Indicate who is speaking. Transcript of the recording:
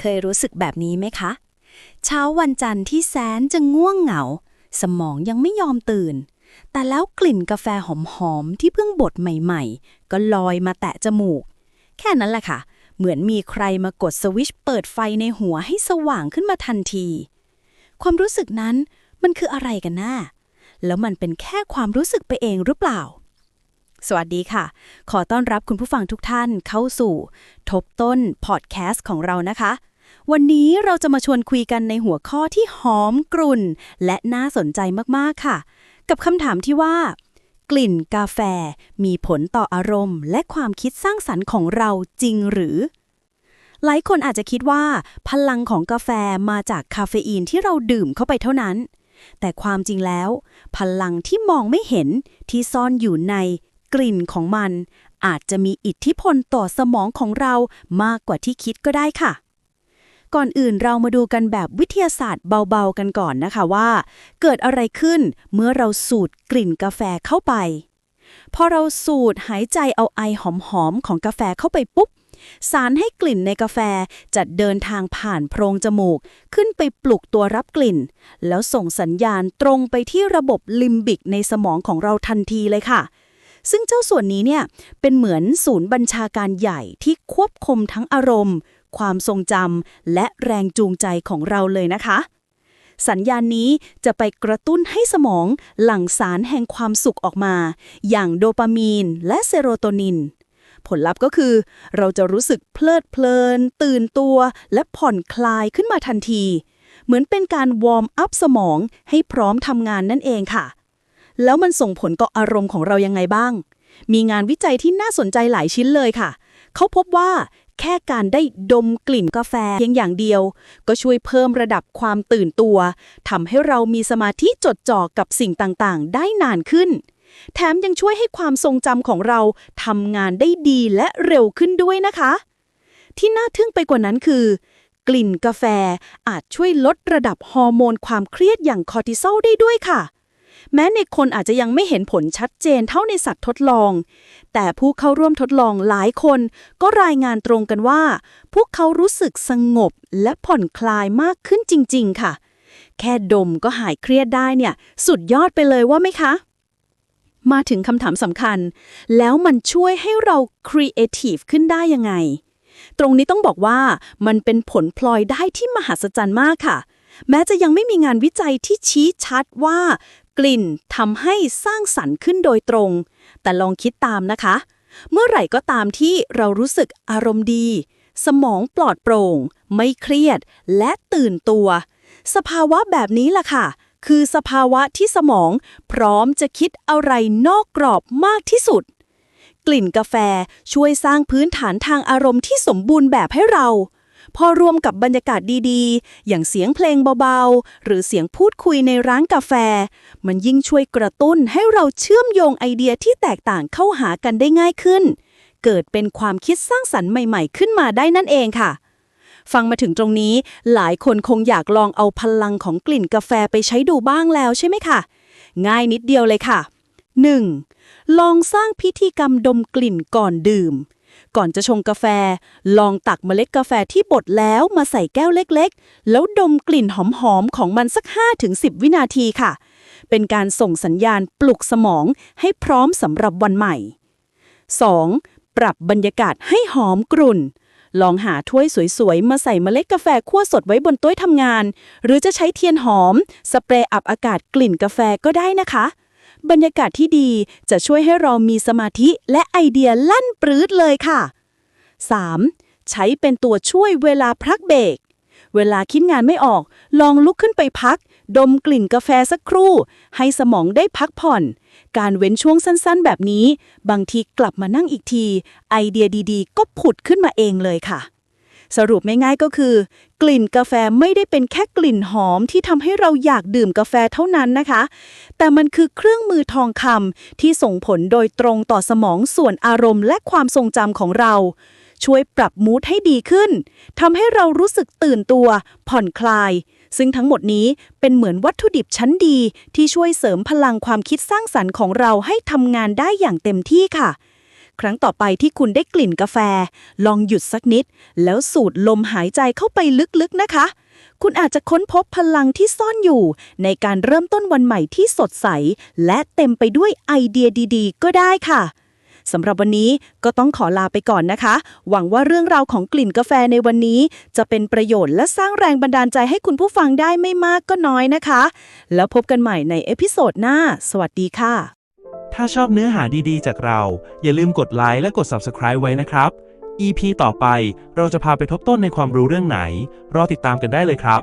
Speaker 1: เคยรู้สึกแบบนี้ไหมคะ เช้าวันจันทร์ที่แสนจะง่วงเหงา สมองยังไม่ยอมตื่น แต่แล้วกลิ่นกาแฟหอมๆที่เพิ่งบดใหม่ๆ ก็ลอยมาแตะจมูก แค่นั้นแหละค่ะ เหมือนมีใครมากดสวิชเปิดไฟในหัวให้สว่างขึ้นมาทันที ความรู้สึกนั้นมันคืออะไรกันน่าแล้วมันเป็นแค่ความรู้สึกไปเองหรือเปล่า สวัสดีค่ะ ขอต้อนรับคุณผู้ฟังทุกท่านเข้าสู่ ทบต้นพอดแคสต์ของเรานะคะ วันนี้เราจะมาชวนคุยกันในหัวข้อที่หอมกรุ่น และน่าสนใจมากๆค่ะ กับคำถามที่ว่า กลิ่นกาแฟ มีผลต่ออารมณ์ และความคิดสร้างสรรค์ของเราจริงหรือ หลายคนอาจจะคิดว่า พลังของกาแฟมาจากคาเฟอีนที่เราดื่มเข้าไปเท่านั้น แต่ความจริงแล้ว พลังที่มองไม่เห็นที่ซ่อนอยู่ในกลิ่นของมัน อาจจะมีอิทธิพลต่อสมองของเรามากกว่าที่คิดก็ได้ค่ะ ก่อนอื่นเรามาดูกันแบบวิทยาศาสตร์เบาๆกันก่อนนะคะว่า เกิดอะไรขึ้นเมื่อเราสูดกลิ่นกาแฟเข้าไป พอเราสูดหายใจเอาไอหอมๆของกาแฟเข้าไปปุ๊บ สารให้กลิ่นในกาแฟจะเดินทางผ่านโพรงจมูก ขึ้นไปปลุกตัวรับกลิ่น แล้วส่งสัญญาณตรงไปที่ระบบลิมบิกในสมองของเราทันทีเลยค่ะซึ่งเจ้าส่วนนี้เนี่ยเป็นเหมือนศูนย์บัญชาการใหญ่ที่ควบคุมทั้งอารมณ์ ความทรงจำและแรงจูงใจของเราเลยนะคะ สัญญาณนี้จะไปกระตุ้นให้สมองหลั่งสารแห่งความสุขออกมา อย่างโดปามีนและเซโรโทนิน ผลลัพธ์ก็คือ เราจะรู้สึกเพลิดเพลิน ตื่นตัว และผ่อนคลายขึ้นมาทันที เหมือนเป็นการวอร์มอัพสมองให้พร้อมทำงานนั่นเองค่ะ แล้วมันส่งผลต่ออารมณ์ของเรายังไงบ้างมีงานวิจัยที่น่าสนใจหลายชิ้นเลยค่ะ เขาพบว่า แค่การได้ดมกลิ่นกาแฟเพียงอย่างเดียว ก็ช่วยเพิ่มระดับความตื่นตัวทำให้เรามีสมาธิจดจ่อกับสิ่งต่างๆ ได้นานขึ้น แถมยังช่วยให้ความทรงจำของเราทำงานได้ดีและเร็วขึ้นด้วยนะคะ ที่น่าทึ่งไปกว่านั้นคือ กลิ่นกาแฟอาจช่วยลดระดับฮอร์โมนความเครียดอย่างคอร์ติซอลได้ด้วยค่ะ แม้ในคนอาจจะยังไม่เห็นผลชัดเจนเท่าในสัตว์ทดลอง แต่ผู้เข้าร่วมทดลองหลายคนก็รายงานตรงกันว่า พวกเขารู้สึกสงบและผ่อนคลายมากขึ้นจริง ๆ ค่ะ แค่ดมก็หายเครียดได้เนี่ย สุดยอดไปเลยว่าไหมคะ มาถึงคำถามสำคัญ แล้วมันช่วยให้เราครีเอทีฟขึ้นได้ยังไง ตรงนี้ต้องบอกว่ามันเป็นผลพลอยได้ที่มหัศจรรย์มากค่ะแม้จะยังไม่มีงานวิจัยที่ชี้ชัดว่า กลิ่นทำให้สร้างสรรค์ขึ้นโดยตรง แต่ลองคิดตามนะคะ เมื่อไหร่ก็ตามที่เรารู้สึกอารมณ์ดี สมองปลอดโปร่ง ไม่เครียด และตื่นตัว สภาวะแบบนี้ล่ะค่ะ คือสภาวะที่สมองพร้อมจะคิดอะไรนอกกรอบมากที่สุด กลิ่นกาแฟช่วยสร้างพื้นฐานทางอารมณ์ที่สมบูรณ์แบบให้เรา พอรวมกับบรรยากาศดีๆ อย่างเสียงเพลงเบาๆ หรือเสียงพูดคุยในร้านกาแฟ มันยิ่งช่วยกระตุ้นให้เราเชื่อมโยงไอเดียที่แตกต่างเข้าหากันได้ง่ายขึ้น เกิดเป็นความคิดสร้างสรรค์ใหม่ๆ ขึ้นมาได้นั่นเองค่ะ ฟังมาถึงตรงนี้ หลายคนคงอยากลองเอาพลังของกลิ่นกาแฟไปใช้ดูบ้างแล้วใช่ไหมคะง่ายนิดเดียวเลยค่ะ 1. ลองสร้างพิธีกรรมดมกลิ่นก่อนดื่ม ก่อนจะชงกาแฟ ลองตักเมล็ดกาแฟที่บดแล้วมาใส่แก้วเล็กๆ แล้วดมกลิ่นหอมๆ ของมันสัก 5-10 วินาทีค่ะ เป็นการส่งสัญญาณปลุกสมองให้พร้อมสำหรับวันใหม่ 2. ปรับบรรยากาศให้หอมกรุ่น ลองหาถ้วยสวยๆ มาใส่เมล็ดกาแฟคั่วสดไว้บนโต๊ะทำงาน หรือจะใช้เทียนหอม สเปรย์อับอากาศกลิ่นกาแฟก็ได้นะคะ บรรยากาศที่ดีจะช่วยให้เรามีสมาธิและไอเดียลั่นปรื้ดเลยค่ะ 3. ใช้เป็นตัวช่วยเวลาพักเบรก เวลาคิดงานไม่ออก ลองลุกขึ้นไปพัก ดมกลิ่นกาแฟสักครู่ ให้สมองได้พักผ่อน การเว้นช่วงสั้นๆ แบบนี้ บางทีกลับมานั่งอีกที ไอเดียดีๆ ก็ผุดขึ้นมาเองเลยค่ะ สรุปไม่ง่ายก็คือ กลิ่นกาแฟไม่ได้เป็นแค่กลิ่นหอมที่ทำให้เราอยากดื่มกาแฟเท่านั้นนะคะ แต่มันคือเครื่องมือทองคำที่ส่งผลโดยตรงต่อสมองส่วนอารมณ์และความทรงจำของเรา ช่วยปรับมูทให้ดีขึ้นทำให้เรารู้สึกตื่นตัว ผ่อนคลาย ซึ่งทั้งหมดนี้เป็นเหมือนวัตถุดิบชั้นดี ที่ช่วยเสริมพลังความคิดสร้างสรรค์ของเราให้ทำงานได้อย่างเต็มที่ค่ะ ครั้งต่อไปที่คุณได้กลิ่นกาแฟ ลองหยุดสักนิด แล้วสูดลมหายใจเข้าไปลึกๆนะคะ คุณอาจจะค้นพบพลังที่ซ่อนอยู่ ในการเริ่มต้นวันใหม่ที่สดใส และเต็มไปด้วยไอเดียดีๆ ก็ได้ค่ะสำหรับวันนี้ก็ต้องขอลาไปก่อนนะคะ หวังว่าเรื่องราวของกลิ่นกาแฟในวันนี้ จะเป็นประโยชน์และสร้างแรงบันดาลใจให้คุณผู้ฟังได้ไม่มากก็น้อยนะคะ แล้วพบกันใหม่ในเอพิโซดหน้า สวัสดีค่ะ
Speaker 2: ถ้าชอบเนื้อหาดีๆ จากเรา อย่าลืมกดไลค์และกด Subscribe ไว้นะครับ EP ต่อไปเราจะพาไปทบต้นในความรู้เรื่องไหน รอติดตามกันได้เลยครับ